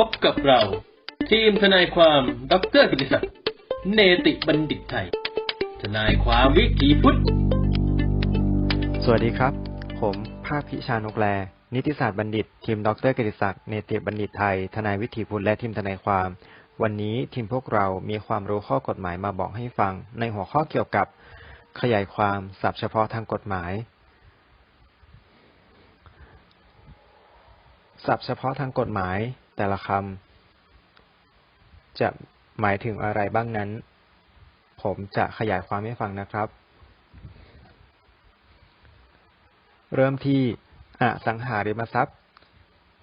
พบกับเรา ทีมทนายความดรกิติศักดิ์เนติบัณฑิตไทย ทนายความวิถีพุทธ สวัสดีครับ ผมภาคพิชานกแล นิติศาสตร์บัณฑิต ทีมดรกฤษศักดิ์เนติบัณฑิตไทย ทนายวิถีพุทธและทีมทนายความ วันนี้ทีมพวกเรามีความรู้ข้อกฎหมายมาบอกให้ฟัง ในหัวข้อเกี่ยวกับ ขยายความศัพท์เฉพาะทางกฎหมายศัพท์เฉพาะทางกฎหมาย แต่ละคำจะหมายถึงอะไรบ้างนั้น ผมจะขยายความให้ฟังนะครับ เริ่มที่อสังหาริมทรัพย์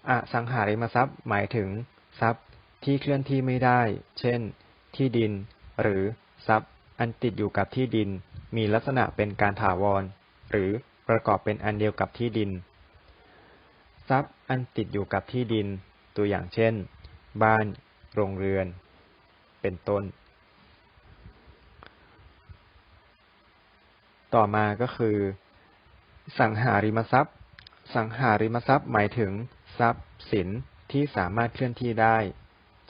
อสังหาริมทรัพย์ หมายถึงทรัพย์ที่เคลื่อนที่ไม่ได้ เช่น ที่ดิน หรือทรัพย์ อันติดอยู่กับที่ดิน มีลักษณะเป็นการถาวร หรือประกอบเป็นอันเดียวกับที่ดิน ทรัพย์อันติดอยู่กับที่ดิน ตัวอย่างเช่น บ้าน โรงเรือน เป็นต้น ต่อมาก็คือ สังหาริมทรัพย์ สังหาริมทรัพย์หมายถึงทรัพย์สินที่สามารถเคลื่อนที่ได้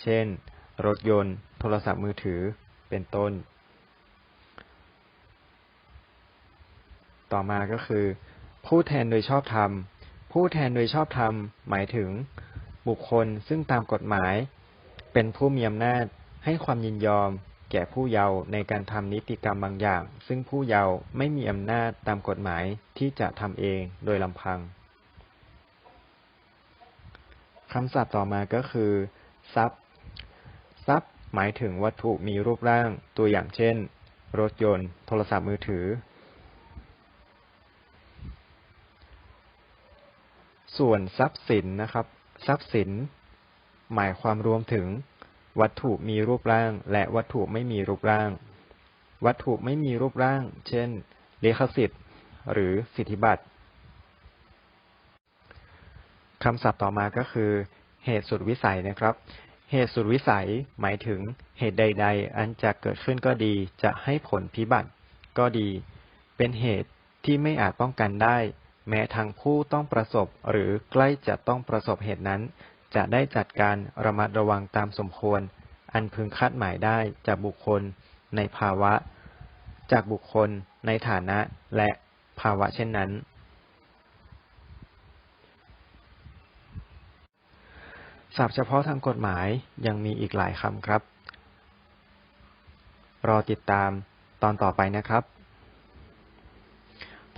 เช่น รถยนต์ โทรศัพท์มือถือ เป็นต้น ต่อมาก็คือ ผู้แทนโดยชอบธรรม ผู้แทนโดยชอบธรรมหมายถึง บุคคลซึ่งตามกฎหมาย เป็นผู้มีอำนาจให้ความยินยอม แก่ผู้เยาว์ในการทำนิติกรรมบางอย่าง ซึ่งผู้เยาว์ไม่มีอำนาจตามกฎหมายที่จะทำเองโดยลำพังคำศัพท์ต่อมาก็คือ ทรัพย์ ทรัพย์ หมายถึงวัตถุมีรูปร่างตัวอย่างเช่น รถยนต์ โทรศัพท์มือถือ ส่วนทรัพย์สินนะครับ ทรัพย์สิน หมายความรวมถึง วัตถุมีรูปร่าง และวัตถุไม่มีรูปร่าง วัตถุไม่มีรูปร่าง เช่นเลขสิทธิ์ หรือสิทธิบัตรคำศัพท์ต่อมาก็คือ เหตุสุดวิสัยนะครับ เหตุสุดวิสัยหมายถึงเหตุใด ๆ อันจะเกิดขึ้นก็ดี จะให้ผลพิบัติก็ดี เป็นเหตุที่ไม่อาจป้องกันได้ แม้ทางผู้ต้องประสบหรือใกล้จะต้องประสบเหตุนั้น จะได้จัดการระมัดระวังตามสมควร อันพึงคาดหมายได้จากบุคคล ในภาวะ จากบุคคล ในฐานะและภาวะเช่นนั้น ศัพท์เฉพาะทางกฎหมายยังมีอีกหลายคำครับ รอติดตามตอนต่อไปนะครับ